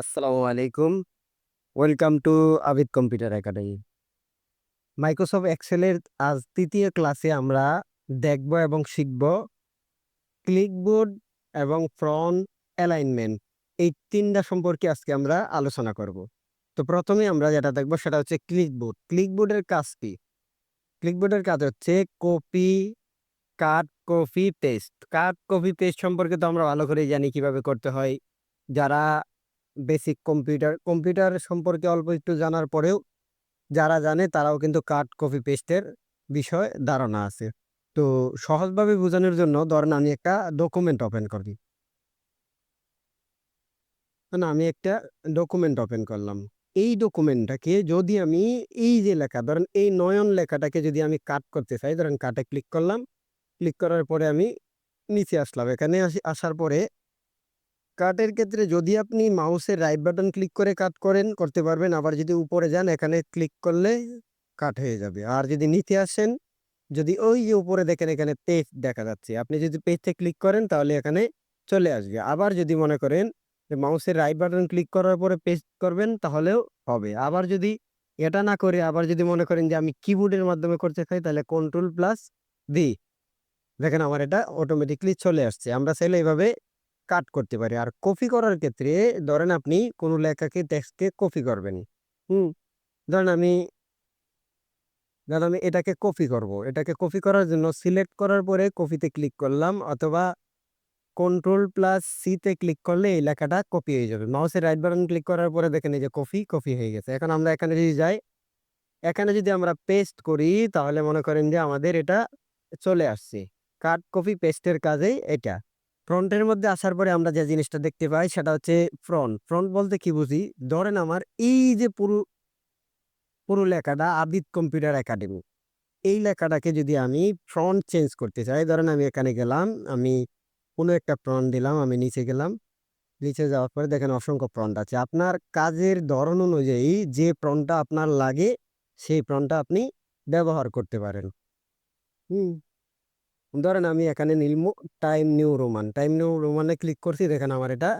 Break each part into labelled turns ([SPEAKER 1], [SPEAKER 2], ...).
[SPEAKER 1] আসসালামু আলাইকুম। Welcome to Abid computer academy. Microsoft এক্সেলের আজ তৃতীয় ক্লাসে আমরা দেখব এবং শিখব ক্লিকবোর্ড এবং ফ্রন্ট অ্যালাইনমেন্ট এই তিনটা সম্পর্কে আজকে আমরা আলোচনা করব। তো প্রথমে আমরা যেটা দেখব সেটা হচ্ছে ক্লিকবোর্ড। ক্লিকবোর্ডের কাজ কি? ক্লিকবোর্ডের কাজ হচ্ছে copy, cut, copy, paste. Cut, copy, paste সম্পর্কে তো আমরা ভালো করেই জানি কীভাবে করতে হয়। যারা বেসিক কম্পিউটার, কম্পিউটার সম্পর্কে অল্প একটু জানার পরেও যারা জানে তারাও কিন্তু কাট, কপি, পেস্টের বিষয়ে ধারণা আছে। তো সহজভাবে বোঝানোর জন্য ধরেন আমি একটা ডকুমেন্ট ওপেন করি। না আমি একটা ডকুমেন্ট ওপেন করলাম। এই ডকুমেন্টটাকে যদি আমি এই যে লেখা ধরেন এই নয়ন লেখাটাকে যদি আমি কাট করতে চাই ধরেন কাটে ক্লিক করলাম। ক্লিক করার পরে আমি নিচে আসলাম। এখানে আসার পরে কাটের ক্ষেত্রে যদি আপনি মাউসের রাইট বাটন ক্লিক করে কাট করেন করতে পারবেন। আবার যদি উপরে যান এখানে ক্লিক করলে কাট হয়ে যাবে। আর যদি নিচে আসেন, যদি ওই যে উপরে দেখেন এখানে পেজ দেখা যাচ্ছে। আপনি যদি পেস্টে ক্লিক করেন তাহলে এখানে চলে আসবে। আবার যদি মনে করেন যে মাউসের রাইট বাটন ক্লিক করার পরে পেস্ট করবেন তাহলেও হবে। আবার যদি এটা না করে আবার যদি মনে করেন যে আমি কিবোর্ডের মাধ্যমে করতে চাই তাহলে কন্ট্রোল প্লাস দি দেখেন আমার এটা অটোমেটিক্যালি চলে আসছে। আমরা চাইলে এভাবে কাট করতে পারি। আর কপি করার ক্ষেত্রে ধরেন আপনি কোনো লেখাকে টেক্সটকে কপি করবেন। হুম? ধরেন আমি ধরেন আমি এটাকে কপি করব। এটাকে কপি করার জন্য সিলেক্ট করার পরে কপিতে ক্লিক করলাম অথবা কন্ট্রোল প্লাস সিতে ক্লিক করলে এই লেখাটা কপি হয়ে যাবে। মাউসের রাইট বাটন ক্লিক করার পরে দেখেন এই যে কপি, কপি হয়ে গেছে। এখন আমরা এখানে যদি যাই, এখানে যদি আমরা পেস্ট করি তাহলে মনে করেন যে আমাদের এটা চলে আসছে। কাট, কপি, পেস্টের কাজেই এটা। ফ্রন্টের মধ্যে আসার পরে আমরা যে জিনিসটা দেখতে পাই সেটা হচ্ছে ফ্রন্ট। ফ্রন্ট বলতে কি বুঝি? ধরেন আমার এই যে পুরো পুরো লেখাটা আবিদ কম্পিউটার একাডেমি। এই লেখাটাকে যদি আমি ফ্রন্ট চেঞ্জ করতে চাই, ধরেন আমি এখানে গেলাম, আমি কোনো একটা ফ্রন্ট দিলাম, আমি নিচে গেলাম। নিচে যাওয়ার পরে দেখেন অসংখ্য ফ্রন্ট আছে। আপনার কাজের ধরন অনুযায়ী যে ফ্রন্টটা আপনার লাগে সেই ফ্রন্টটা আপনি ব্যবহার করতে পারেন। হুম? ধরেন আমি এখানে নিলমু Times New Roman. Times New রোমানে click করছি দেখেন আমার এটা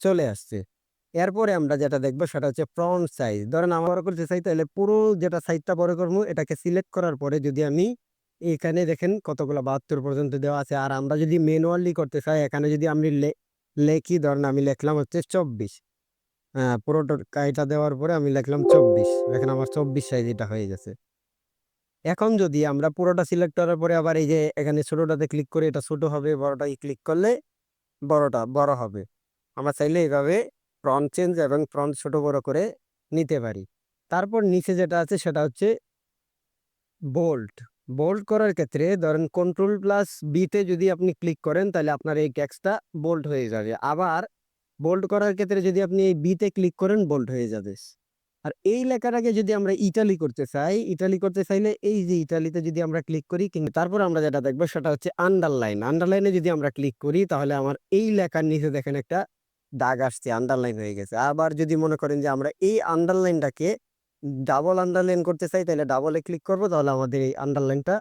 [SPEAKER 1] চলে আসছে। এরপরে আমরা যেটা দেখব সেটা হচ্ছে ফ্রন্ট সাইজ। ধরেন আমার করতে চাই তাহলে পুরো যেটা সাইজটা বড় করব এটাকে সিলেক্ট করার পরে যদি আমি এখানে দেখেন কতগুলো ৭২ পর্যন্ত দেওয়া আছে। আর আমরা যদি ম্যানুয়ালি করতে চাই এখানে যদি আমি লেখি ধরেন আমি লিখলাম হচ্ছে ২৪ হ্যাঁ, পুরোটা কাইটা দেওয়ার পরে আমি লিখলাম ২৪ দেখেন আমার ২৪ সাইজ এটা হয়ে গেছে। এখন যদি আমরা পুরোটা সিলেক্ট করার পরে আবার এই যে এখানে ছোটোটাতে ক্লিক করে এটা ছোটো হবে, বড়টায় ক্লিক করলে বড়টা বড় হবে। আমরা চাইলে এভাবে ফ্রন্ট চেঞ্জ এবং ফ্রন্ট ছোট বড় করে নিতে পারি। তারপর নিচে যেটা আছে সেটা হচ্ছে বোল্ট বোল্ট করার ক্ষেত্রে ধরেন কন্ট্রোল প্লাস বিতে যদি আপনি ক্লিক করেন তাহলে আপনার এই টেক্সটটা বোল্ট হয়ে যাবে। আবার বোল্ড করার ক্ষেত্রে যদি আপনি এই বিতে ক্লিক করেন বোল্ড হয়ে যাবে। আর এই লেখাটাকে যদি আমরা ইটালি করতে চাই, ইটালি করতে চাইলে এই যে ইটালিতে যদি আমরা ক্লিক করি কিন্তু তারপর আমরা যেটা দেখব সেটা হচ্ছে আন্ডারলাইন। আন্ডারলাইনে যদি আমরা ক্লিক করি তাহলে আমার এই লেখার নিচে দেখেন একটা দাগ আসছে, আন্ডারলাইন হয়ে গেছে। আবার যদি মনে করেন যে আমরা এই আন্ডারলাইনটাকে ডাবল আন্ডারলাইন করতে চাই তাহলে ডাবলে ক্লিক করব তাহলে আমাদের এই আন্ডারলাইনটা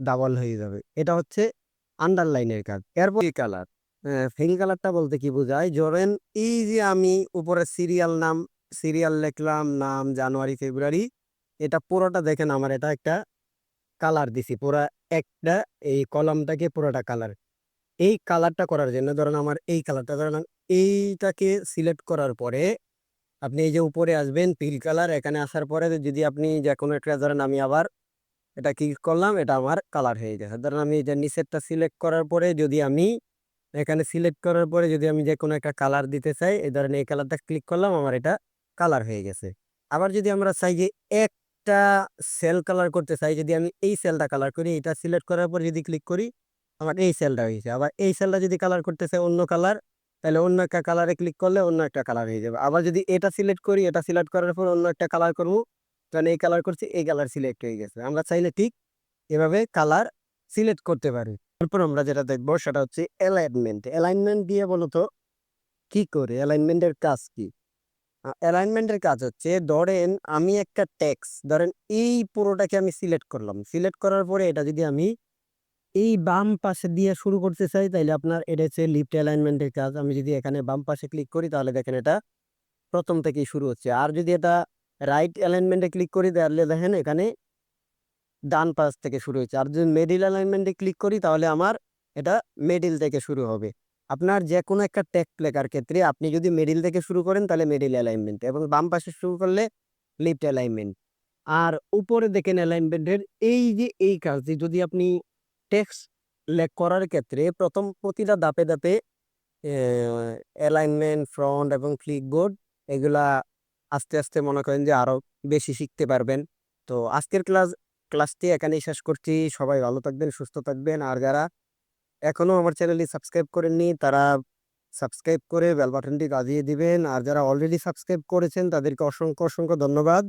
[SPEAKER 1] ডাবল হয়ে যাবে। এটা হচ্ছে আন্ডারলাইনের কাজ। এরপর কালার। ফিল কালারটা বলতে কি বোঝায়? ধরেন এই যে আমি উপরে সিরিয়াল নাম সিরিয়াল লিখলাম, নাম জানুয়ারি, ফেব্রুয়ারি। এটা পুরোটা দেখেন আমার এটা একটা কালার দিছি। পুরা একটা এই কলমটাকে পুরোটা কালার। এই কালারটা করার জন্য ধরেন আমার এই কালারটা ধরেন এইটাকে সিলেক্ট করার পরে আপনি এই যে উপরে আসবেন পিল কালার এখানে আসার পরে যদি আপনি যে কোনো একটা ধরেন আমি আবার এটা ক্লিক করলাম এটা আমার কালার হয়ে গেছে। ধরেন আমি এটা নিচেরটা সিলেক্ট করার পরে যদি আমি এখানে সিলেক্ট করার পরে যদি আমি যে কোনো একটা কালার দিতে চাই, এই ধরেন এই কালারটা ক্লিক করলাম আমার এটা কালার হয়ে গেছে। আবার যদি আমরা চাই যে একটা সেল কালার করতে চাই, যদি আমি এই সেলটা কালার করি, এটা সিলেক্ট করার পর যদি ক্লিক করি, আমার এই সেলটা হয়েছে। আবার এই সেলটা যদি কালার করতে চাই অন্য কালার, তাহলে অন্য একটা কালারে ক্লিক করলে অন্য একটা কালার হয়ে যাবে। আবার যদি এটা সিলেক্ট করি, এটা সিলেক্ট করার পর অন্য একটা কালার করব, কারণ এই কালার করছি, এই কালার সিলেক্ট হয়ে গেছে। আমরা চাইলে ঠিক এভাবে কালার সিলেক্ট করতে পারি। তারপর আমরা যেটা দেখব সেটা হচ্ছে অ্যালাইনমেন্ট। অ্যালাইনমেন্ট দিয়ে বলতো কি করে? অ্যালাইনমেন্টের কাজ কি? অ্যালাইনমেন্টের কাজ হচ্ছে, ধরেন আমি একটা ট্যাক্স ধরেন এই পুরোটাকে আমি সিলেক্ট করলাম। সিলেক্ট করার পরে এটা যদি আমি এই বাম পাশে দিয়ে শুরু করতে চাই তাহলে আপনার এটা হচ্ছে লিফট অ্যালাইনমেন্টের কাজ। আমি যদি এখানে বাম পাশে ক্লিক করি, তাহলে দেখেন এটা প্রথম থেকেই শুরু হচ্ছে আর যদি এটা রাইট অ্যালাইনমেন্টে ক্লিক করি, তাহলে দেখেন এখানে ডান পাশ থেকে শুরু হচ্ছে আর যদি মিডিল অ্যালাইনমেন্টে ক্লিক করি, তাহলে আমার এটা মিডিল থেকে শুরু হবে আপনার যে কোনো একটা টেক্সট লেখার ক্ষেত্রে আপনি যদি মিডিল থেকে শুরু করেন, তাহলে মিডিল অ্যালাইনমেন্ট এবং বাম পাশে শুরু করলে লিফট অ্যালাইনমেন্ট আর উপরে দেখেন অ্যালাইনমেন্টের এই যে, এই কাজটি যদি আপনি টেক্সট লেখ করার ক্ষেত্রে প্রথম প্রতিটা ধাপে ধাপে অ্যালাইনমেন্ট ফ্রন্ট এবং ক্লিকবোর্ড এগুলা আস্তে আস্তে মনে করেন যে আরও বেশি শিখতে পারবেন। তো আজকের ক্লাস ক্লাসটি এখানেই শেষ করছি। সবাই ভালো থাকবেন, সুস্থ থাকবেন। আর যারা এখনও আমার চ্যানেলটি সাবস্ক্রাইব করেননি, তারা সাবস্ক্রাইব করে বেল বাটনটি বাজিয়ে দিবেন। আর যারা অলরেডি সাবস্ক্রাইব করেছেন, তাদেরকে অসংখ্য অসংখ্য ধন্যবাদ।